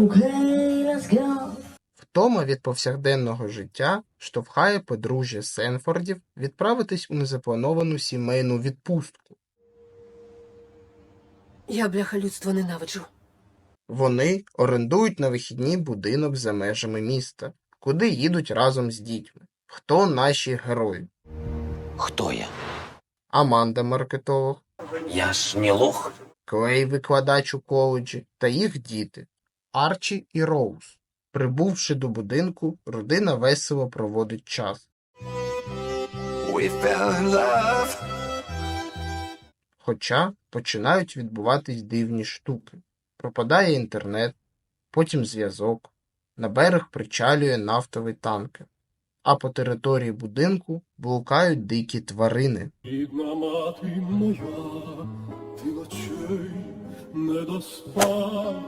Okay, let's go. Втома від повсякденного життя штовхає подружжя Сенфордів відправитись у незаплановану сімейну відпустку. Я бляха людство ненавиджу. Вони орендують на вихідні будинок за межами міста, куди їдуть разом з дітьми. Хто наші герої? Хто я? Аманда маркетолог, Я ж не лох. Клей викладач у коледжі та їх діти Арчі і Роуз. Прибувши до будинку, родина весело проводить час. We fell in love. Хоча починають відбуватись дивні штуки. Пропадає інтернет, потім зв'язок, на берег причалює нафтовий танкер, а по території будинку блукають дикі тварини. Рідна мати моя, ти ночей не доспала.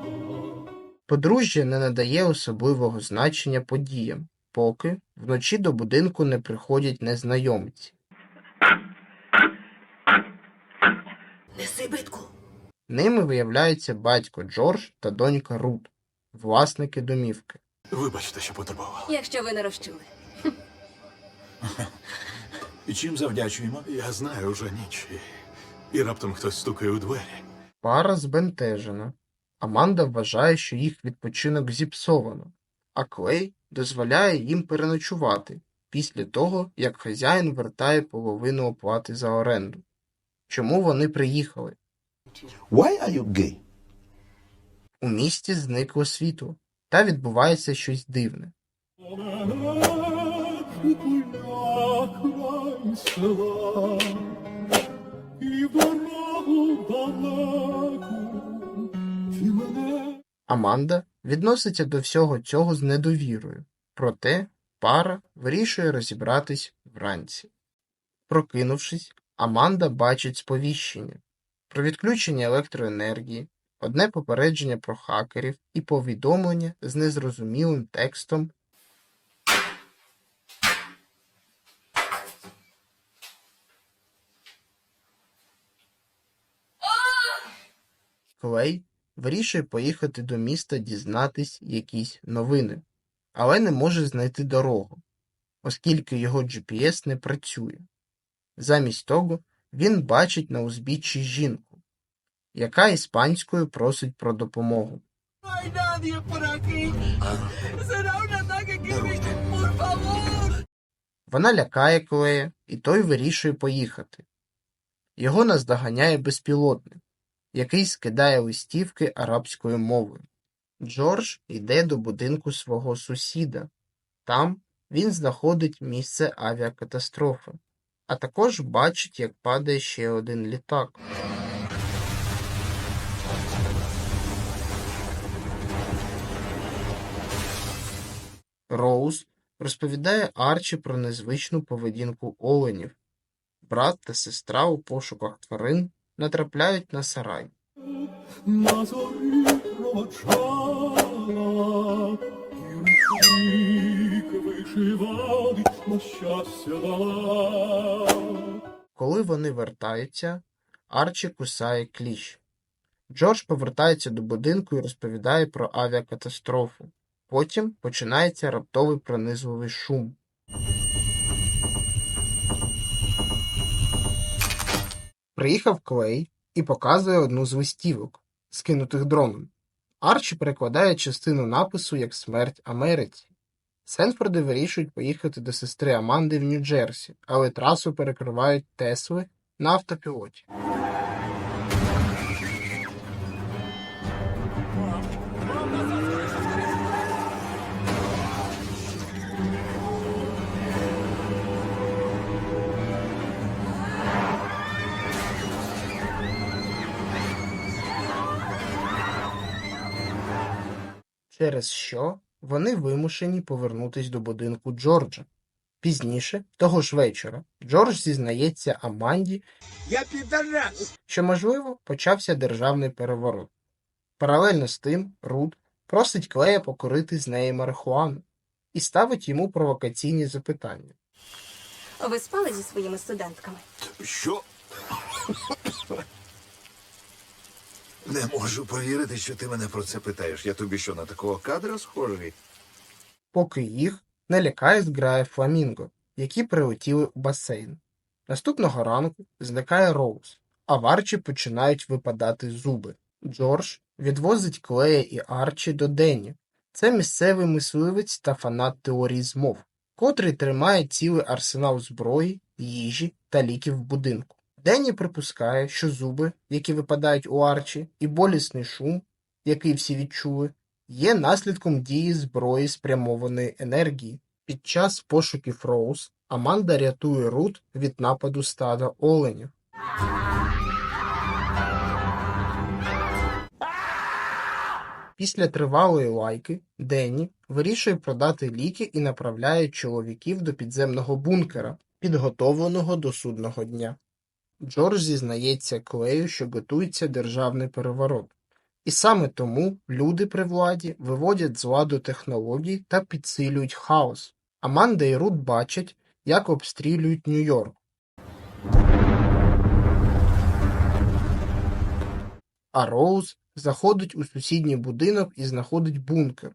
Подружжя не надає особливого значення подіям, поки вночі до будинку не приходять незнайомці. Неси битку. Ними виявляються батько Джордж та донька Рут, власники домівки. Вибачте, що потурбував. Якщо ви не розчули. І чим завдячуємо? Я знаю уже ніч. І раптом хтось стукає у двері. Пара збентежена. Аманда вважає, що їх відпочинок зіпсовано, а Клей дозволяє їм переночувати після того, як хазяїн вертає половину оплати за оренду. Чому вони приїхали? Why are you gay? У місті зникло світло, та відбувається щось дивне. І дорогу далеку Аманда відноситься до всього цього з недовірою, проте пара вирішує розібратись вранці. Прокинувшись, Аманда бачить сповіщення. Про відключення електроенергії, одне попередження про хакерів і повідомлення з незрозумілим текстом. Клей вирішує поїхати до міста дізнатись якісь новини, але не може знайти дорогу, оскільки його GPS не працює. Замість того він бачить на узбіччі жінку, яка іспанською просить про допомогу. Вона лякає Клея, і той вирішує поїхати. Його наздоганяє безпілотник, який скидає листівки арабською мовою. Джордж йде до будинку свого сусіда. Там він знаходить місце авіакатастрофи, а також бачить, як падає ще один літак. Роуз розповідає Арчі про незвичну поведінку оленів. Брат та сестра у пошуках тварин натрапляють на сарай. Коли вони вертаються, Арчі кусає кліщ. Джордж повертається до будинку і розповідає про авіакатастрофу. Потім починається раптовий пронизливий шум. Приїхав Клей і показує одну з листівок, скинутих дроном. Арчі перекладає частину напису як смерть Америці. Сенфорди вирішують поїхати до сестри Аманди в Нью-Джерсі, але трасу перекривають Тесли на автопілоті. Через що вони вимушені повернутись до будинку Джорджа. Пізніше, того ж вечора, Джордж зізнається Аманді, що, можливо, почався державний переворот. Паралельно з тим, Рут просить Клея покорити з неї марихуану і ставить йому провокаційні запитання. Ви спали зі своїми студентками? Що? Не можу повірити, що ти мене про це питаєш. Я тобі що на такого кадра схожий? поки їх не лякає зграя фламінго, які прилетіли у басейн. Наступного ранку зникає Роуз, а в Арчі починають випадати зуби. Джордж відвозить Клея і Арчі до Денні. Це місцевий мисливець та фанат теорії змов, котрий тримає цілий арсенал зброї, їжі та ліків в будинку. Денні припускає, що зуби, які випадають у Арчі, і болісний шум, який всі відчули, є наслідком дії зброї спрямованої енергії. Під час пошуків Роуз Аманда рятує Рут від нападу стада оленів. Після тривалої лайки Денні вирішує продати ліки і направляє чоловіків до підземного бункера, підготовленого до судного дня. Джордж зізнається Клею, що готується державний переворот. І саме тому люди при владі виводять з ладу технологій та підсилюють хаос. Аманда і Рут бачать, як обстрілюють Нью-Йорк. А Роуз заходить у сусідній будинок і знаходить бункер.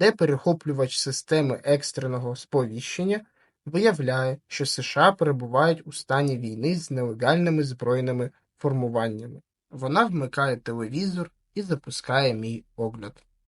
Де перехоплювач системи екстреного сповіщення виявляє, що США перебувають у стані війни з нелегальними збройними формуваннями. Вона вмикає телевізор і запускає мій огляд.